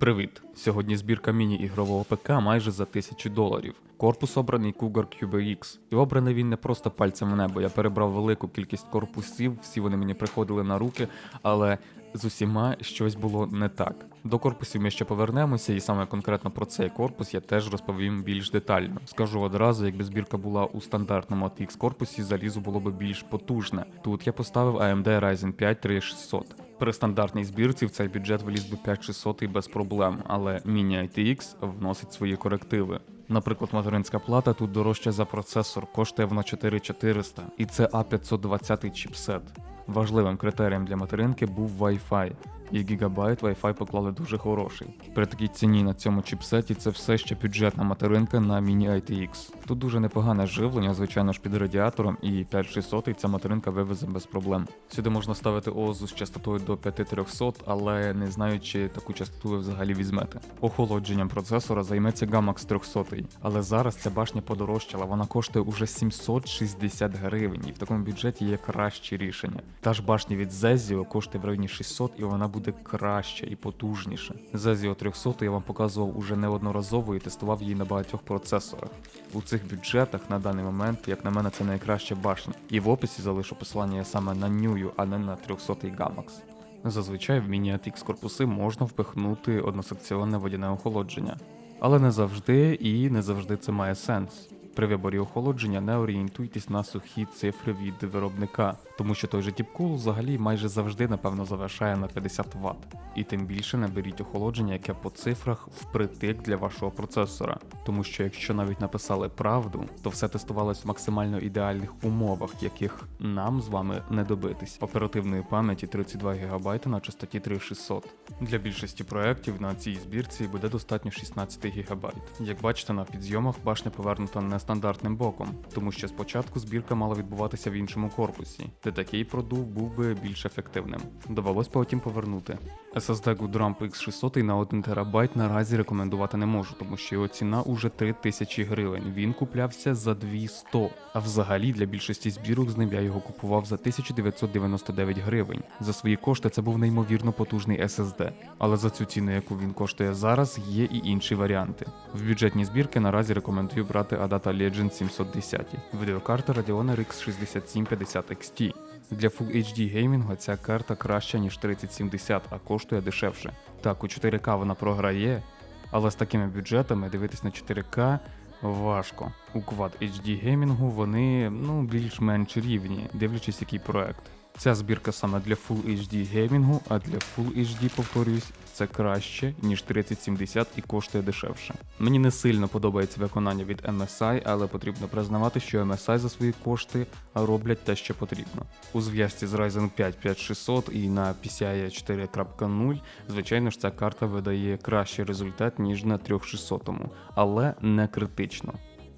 Привіт! Сьогодні збірка міні-ігрового ПК майже за 1000 доларів. Корпус обраний Cougar QBX. І обраний він не просто пальцем в небо. Я перебрав велику кількість корпусів, всі вони мені приходили на руки, але з усіма щось було не так. До корпусів ми ще повернемося, і саме конкретно про цей корпус я теж розповім більш детально. Скажу одразу, якби збірка була у стандартному ATX корпусі, залізо було б більш потужне. Тут я поставив AMD Ryzen 5 3600. При стандартній збірці в цей бюджет вліз би 5600 і без проблем, але міні ITX вносить свої корективи. Наприклад, материнська плата тут дорожча за процесор, коштує вона 4400, і це A520 чіпсет. Важливим критерієм для материнки був Wi-Fi, і гігабайт Wi-Fi поклали дуже хороший. При такій ціні на цьому чіпсеті це все ще бюджетна материнка на міні ITX. Тут дуже непогане живлення, звичайно ж під радіатором, і 5600 ця материнка вивезе без проблем. Сюди можна ставити ОЗУ з частотою до 5300, але не знаю, чи таку частоту ви взагалі візьмете. Охолодженням процесора займеться Gamax 300, але зараз ця башня подорожчала, вона коштує уже 760 гривень, і в такому бюджеті є кращі рішення. Та ж башня від Zezio коштує в районі 600 і вона буде краще і потужніше. Zezio 300 я вам показував уже неодноразово і тестував її на багатьох процесорах. У цих бюджетах на даний момент, як на мене, це найкраща башня. І в описі залишу посилання саме на нюю, а не на 300 Gamax. Зазвичай в міні-ATX корпуси можна впихнути односекціонне водяне охолодження. Але не завжди і не завжди це має сенс. При виборі охолодження не орієнтуйтесь на сухі цифри від виробника, тому що той же Deepcool взагалі майже завжди, напевно, завершає на 50 Вт. І тим більше не беріть охолодження, яке по цифрах впритик для вашого процесора. Тому що якщо навіть написали правду, то все тестувалось в максимально ідеальних умовах, яких нам з вами не добитись. Оперативної пам'яті 32 ГБ на частоті 3600. Для більшості проєктів на цій збірці буде достатньо 16 ГБ. Як бачите, на підйомах башня повернута нестандартним боком, тому що спочатку збірка мала відбуватися в іншому корпусі, де такий продув був би більш ефективним. Довелось потім повернути. SSD Goodramp X600 на 1 ТБ наразі рекомендувати не можу, тому що його ціна уже 3000 гривень. Він куплявся за 200. А взагалі для більшості збірок з ним я його купував за 1999 гривень. За свої кошти це був неймовірно потужний SSD. Але за цю ціну, яку він коштує зараз, є і інші варіанти. В бюджетні збірки наразі рекомендую брати Adata Legend 710, відеокарта Radeon RX 6750 XT. Для Full HD геймінгу ця карта краща, ніж 3070, а коштує дешевше. Так, у 4К вона програє, але з такими бюджетами дивитись на 4К важко. У Quad HD геймінгу вони ну, більш-менш рівні, дивлячись який проект. Ця збірка саме для Full HD геймінгу, а для Full HD, повторююсь, це краще, ніж 3070 і коштує дешевше. Мені не сильно подобається виконання від MSI, але потрібно признавати, що MSI за свої кошти роблять те, що потрібно. У зв'язці з Ryzen 5 5600 і на PCIe 4.0, звичайно ж, ця карта видає кращий результат, ніж на 3600, але не критично.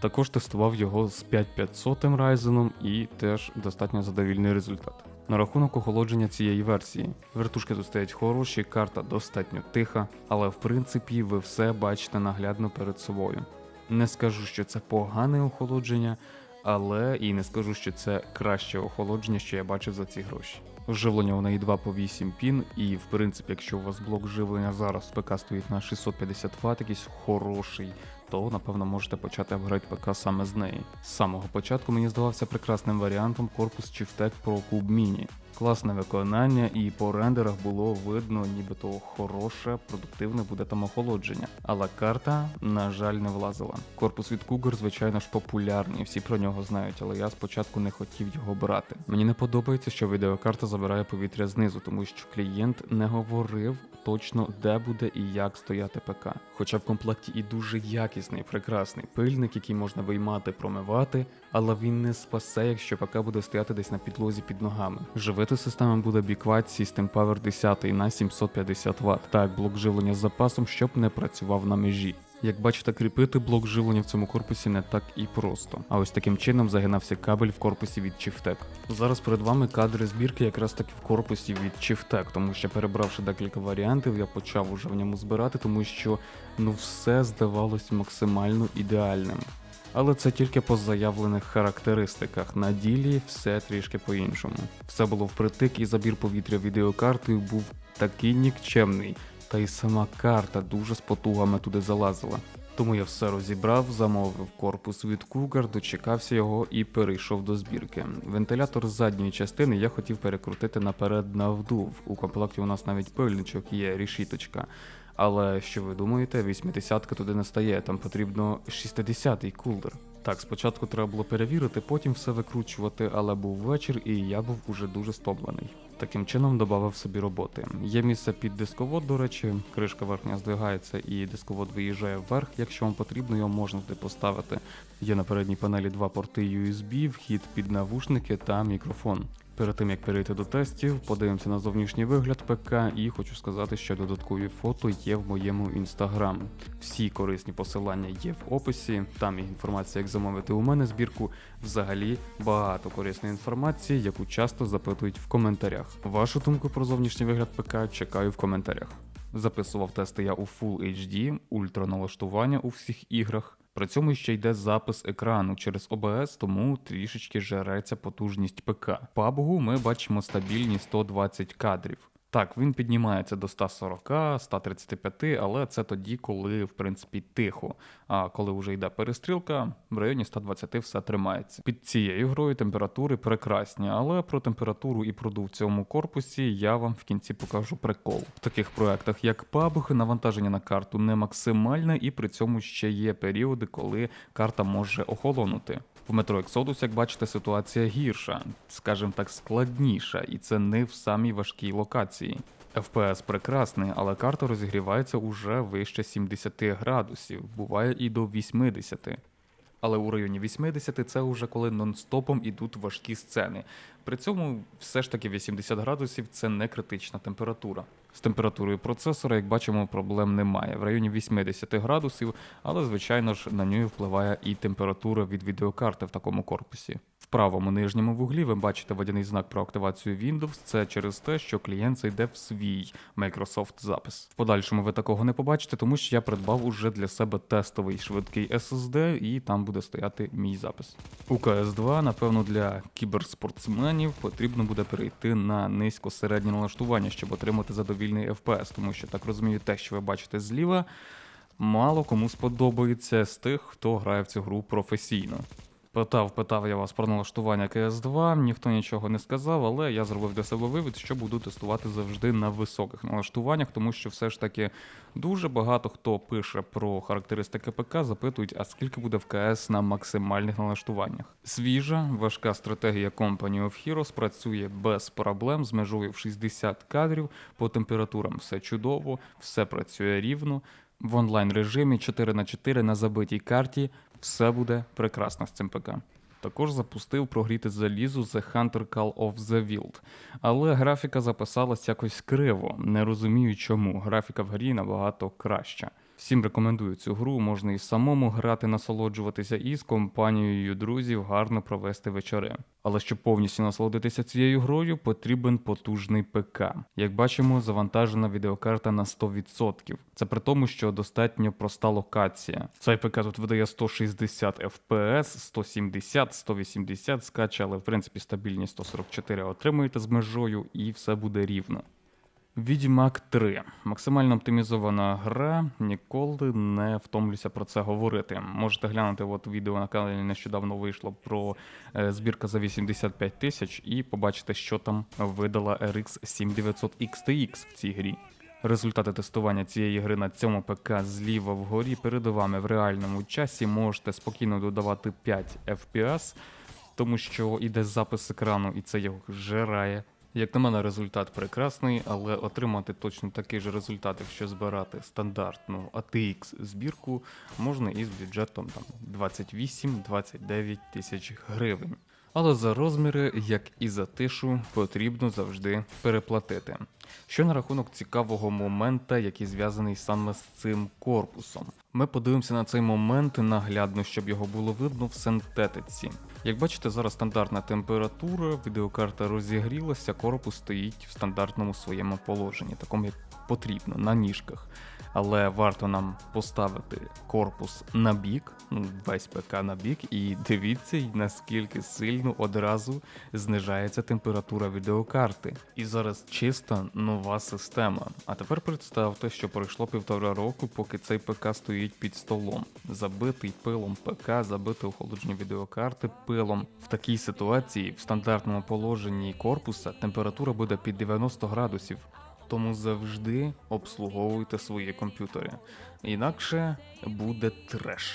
Також тестував його з 5500 Ryzen і теж достатньо задовільний результат. На рахунок охолодження цієї версії. Вертушки тут хороші, карта достатньо тиха, але в принципі ви все бачите наглядно перед собою. Не скажу, що це погане охолодження, але і не скажу, що це краще охолодження, що я бачив за ці гроші. Живлення у неї 2 по 8 пін, і в принципі, якщо у вас блок живлення зараз ПК стоїть на 650 Вт, якийсь хороший, то напевно можете почати апгрейд ПК саме з неї. З самого початку мені здавався прекрасним варіантом корпус Chieftec Pro Cube Mini. Класне виконання, і по рендерах було видно, нібито хороше, продуктивне буде там охолодження. Але карта, на жаль, не влазила. Корпус від Cougar, звичайно ж, популярний, всі про нього знають, але я спочатку не хотів його брати. Мені не подобається, що відеокарта забирає повітря знизу, тому що клієнт не говорив точно, де буде і як стояти ПК. Хоча в комплекті і дуже якісний, прекрасний пильник, який можна виймати, промивати, але він не спасе, якщо ПК буде стояти десь на підлозі під ногами. Живити система буде BeQuad System Power 10 на 750 Вт. Так, блок живлення з запасом, щоб не працював на межі. Як бачите, кріпити блок живлення в цьому корпусі не так і просто. А ось таким чином загинався кабель в корпусі від Chieftec. Зараз перед вами кадри збірки якраз таки в корпусі від Chieftec, тому що перебравши декілька варіантів, я почав уже в ньому збирати, тому що ну все здавалось максимально ідеальним. Але це тільки по заявлених характеристиках. На ділі все трішки по-іншому. Все було впритик, і забір повітря відеокартою був такий нікчемний, та й сама карта дуже з потугами туди залазила. Тому я все розібрав, замовив корпус від Cougar, дочекався його і перейшов до збірки. Вентилятор з задньої частини я хотів перекрутити наперед на вдув. У комплекті у нас навіть пильничок є, рішіточка. Але що ви думаєте, 80-ка туди не стає, там потрібно 60-й кулер. Так, спочатку треба було перевірити, потім все викручувати, але був вечір і я був уже дуже стомлений. Таким чином додав собі роботи. Є місце під дисковод, до речі, кришка верхня здвигається і дисковод виїжджає вверх. Якщо вам потрібно, його можна туди поставити. Є на передній панелі два порти USB, вхід під навушники та мікрофон. Перед тим як перейти до тестів, подивимося на зовнішній вигляд ПК і хочу сказати, що додаткові фото є в моєму інстаграм. Всі корисні посилання є в описі. Там є інформація, як замовити у мене збірку. Взагалі багато корисної інформації, яку часто запитують в коментарях. Вашу думку про зовнішній вигляд ПК чекаю в коментарях. Записував тести я у Full HD, ультраналаштування у всіх іграх. При цьому ще йде запис екрану через OBS, тому трішечки жереться потужність ПК. В PUBG ми бачимо стабільні 120 кадрів. Так, він піднімається до 140, 135, але це тоді, коли в принципі тихо. А коли вже йде перестрілка, в районі 120 все тримається. Під цією грою температури прекрасні, але про температуру і продув в цьому корпусі я вам в кінці покажу прикол. В таких проектах, як PUBG, навантаження на карту не максимальне, і при цьому ще є періоди, коли карта може охолонути. В метро Exodus, як бачите, ситуація гірша, скажімо так, складніша, і це не в самій важкій локації. FPS прекрасний, але карта розігрівається уже вище 70 градусів, буває і до 80. Але у районі 80 це вже коли нон-стопом ідуть важкі сцени. При цьому все ж таки 80 градусів це не критична температура. З температурою процесора, як бачимо, проблем немає. В районі 80 градусів, але звичайно ж на нього впливає і температура від відеокарти в такому корпусі. Правому нижньому вуглі ви бачите водяний знак про активацію Windows. Це через те, що клієнт зайде в свій Microsoft запис. В подальшому ви такого не побачите, тому що я придбав уже для себе тестовий швидкий SSD, і там буде стояти мій запис. У CS2, напевно, для кіберспортсменів потрібно буде перейти на низько-середнє налаштування, щоб отримати задовільний FPS, тому що так розумію, те, що ви бачите зліва, мало кому сподобається з тих, хто грає в цю гру професійно. Питав, питав я вас про налаштування CS2, ніхто нічого не сказав, але я зробив для себе вивід, що буду тестувати завжди на високих налаштуваннях, тому що все ж таки дуже багато хто пише про характеристики ПК, запитують, а скільки буде в КС на максимальних налаштуваннях. Свіжа, важка стратегія Company of Heroes працює без проблем з межою в 60 кадрів, по температурам все чудово, все працює рівно. В онлайн режимі 4 на 4 на забитій карті все буде прекрасно з цим ПК. Також запустив прогріти залізу The Hunter Call of the Wild. Але графіка записалась якось криво, не розумію чому. Графіка в грі набагато краща. Всім рекомендую цю гру, можна і самому грати, насолоджуватися, і з компанією друзів гарно провести вечори. Але щоб повністю насолодитися цією грою, потрібен потужний ПК. Як бачимо, завантажена відеокарта на 100%. Це при тому, що достатньо проста локація. Цей ПК тут видає 160 FPS, 170, 180 скаче, але в принципі стабільні 144 отримуєте з межою, і все буде рівно. Відьмак 3. Максимально оптимізована гра. Ніколи не втомлюся про це говорити. Можете глянути, от відео на каналі нещодавно вийшло про е, збірка за 85 тисяч і побачите, що там видала RX 7900 XTX в цій грі. Результати тестування цієї гри на цьому ПК зліва вгорі перед вами в реальному часі можете спокійно додавати 5 FPS, тому що іде запис екрану і це його жирає. Як на мене, результат прекрасний, але отримати точно такий же результат, якщо збирати стандартну ATX збірку, можна із бюджетом там 28-29 тисяч гривень. Але за розміри, як і за тишу, потрібно завжди переплатити. Що на рахунок цікавого момента, який зв'язаний саме з цим корпусом. Ми подивимося на цей момент наглядно, щоб його було видно в синтетиці. Як бачите, зараз стандартна температура, відеокарта розігрілася, корпус стоїть в стандартному своєму положенні, такому як потрібно, на ніжках. Але варто нам поставити корпус на бік, ну весь ПК на бік, і дивіться, наскільки сильно одразу знижається температура відеокарти. І зараз чиста нова система. А тепер представте, що пройшло півтора року, поки цей ПК стоїть під столом, забитий пилом ПК, забитий охолодження відеокарти пилом. В такій ситуації в стандартному положенні корпуса температура буде під 90 градусів. Тому завжди обслуговуйте свої комп'ютери. Інакше буде треш.